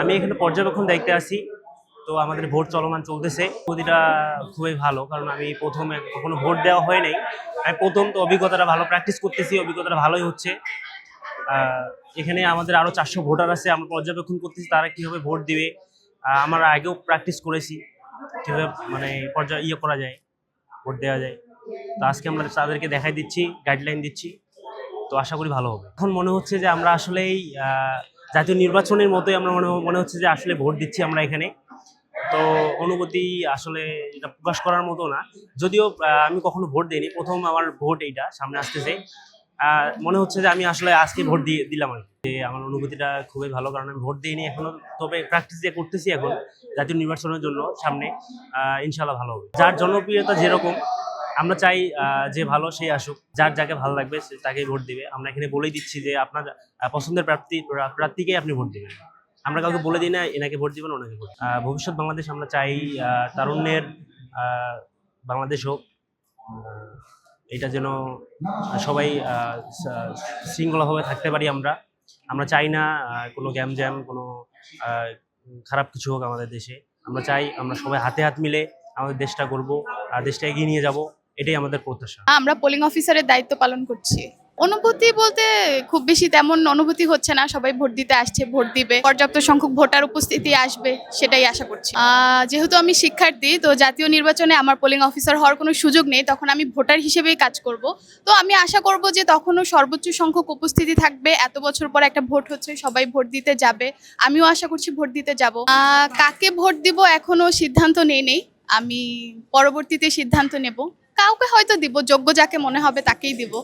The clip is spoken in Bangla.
আমি এখানে পর্যবেক্ষণ দায়িত্বে আছি। তো আমাদের ভোট চলমান চলতেছে। প্রতিটা খুবই ভালো, কারণ আমি প্রথমে কখনো ভোট দেওয়া হয় নাই। আমি প্রথম তো অভিজ্ঞতাটা ভালো প্র্যাকটিস করতেছি, অভিজ্ঞতাটা ভালোই হচ্ছে। এখানে আমাদের আরও চারশো ভোটার আছে, আমরা পর্যবেক্ষণ করতেছি তারা কীভাবে ভোট দিবে। আমরা আগেও প্র্যাকটিস করেছি, কীভাবে মানে পর্যায়ে ইয়ে করা যায়, ভোট দেওয়া যায়। তো আজকে আমরা তাদেরকে দেখাই দিচ্ছি গাইডলাইন দিচ্ছি। তো আশা করি ভালো হবে। এখন মনে হচ্ছে যে আমরা আসলেই জাতীয় নির্বাচনের মতোই আমরা মনে মনে হচ্ছে যে আসলে ভোট দিচ্ছি আমরা এখানে। তো অনুভূতি আসলে এটা প্রকাশ করার মতো না। যদিও আমি কখনো ভোট দিইনি। প্রথম আমার ভোট এইটা সামনে আসতেছে। মনে হচ্ছে যে আমি আসলে আজকে ভোট দিয়ে, দিলাম আর যে আমার অনুভূতিটা খুবই ভালো, কারণ আমি ভোট দিইনি এখনও। তবে প্র্যাকটিস দিয়ে করতেছি এখন জাতীয় নির্বাচনের জন্য সামনে ইনশাল্লাহ ভালো হবে। যার জনপ্রিয়তা যেরকম আমরা চাই যে ভালো সেই আসুক, যার যাকে ভালো লাগবে সে তাকেই ভোট দিবে। আমরা এখানে বলেই দিচ্ছি যে আপনার পছন্দের প্রার্থী প্রার্থীকেই আপনি ভোট দিবেন। আমরা কাউকে বলে দিই না, এনাকে ভোট দিবেন, ওনাকে ভোট ভবিষ্যৎ বাংলাদেশ আমরা চাই তারুণ্যের বাংলাদেশ হোক। এটা যেন সবাই শৃঙ্খলাভাবে থাকতে পারি আমরা। আমরা চাই না কোনো গ্যাম জ্যাম, কোনো খারাপ কিছু হোক আমাদের দেশে। আমরা চাই আমরা সবাই হাতে হাত মিলে আমাদের দেশটা করব আর দেশটা এগিয়ে নিয়ে যাব। এটাই আমাদের প্রত্যাশা। আমরা পোলিং অফিসারের দায়িত্ব পালন করছি। অনুভূতি বলতে খুব বেশি তেমন অনুভূতি হচ্ছে না, সবাই ভোট দিতে আসছে, ভোট দিবে। পর্যাপ্ত সংখ্যক ভোটার উপস্থিতি আসবে, সেটাই আশা করছি। যেহেতু আমি শিক্ষার্থী, তো জাতীয় নির্বাচনে আমার পোলিং অফিসার হওয়ার কোনো সুযোগ নেই, তখন আমি ভোটার হিসেবেই কাজ করব। তো আমি আশা করব যে তখনও সর্বোচ্চ সংখ্যক উপস্থিতি থাকবে, এত বছর পর একটা ভোট হচ্ছে, সবাই ভোট দিতে যাবে। আমিও আশা করছি ভোট দিতে যাব। কাকে ভোট দিব এখনও সিদ্ধান্ত নেই নেই। আমি পরবর্তীতে সিদ্ধান্ত নেব। কাউকে হয়তো দিব যোগ্য যাকে মনে হবে তাকেই দিব।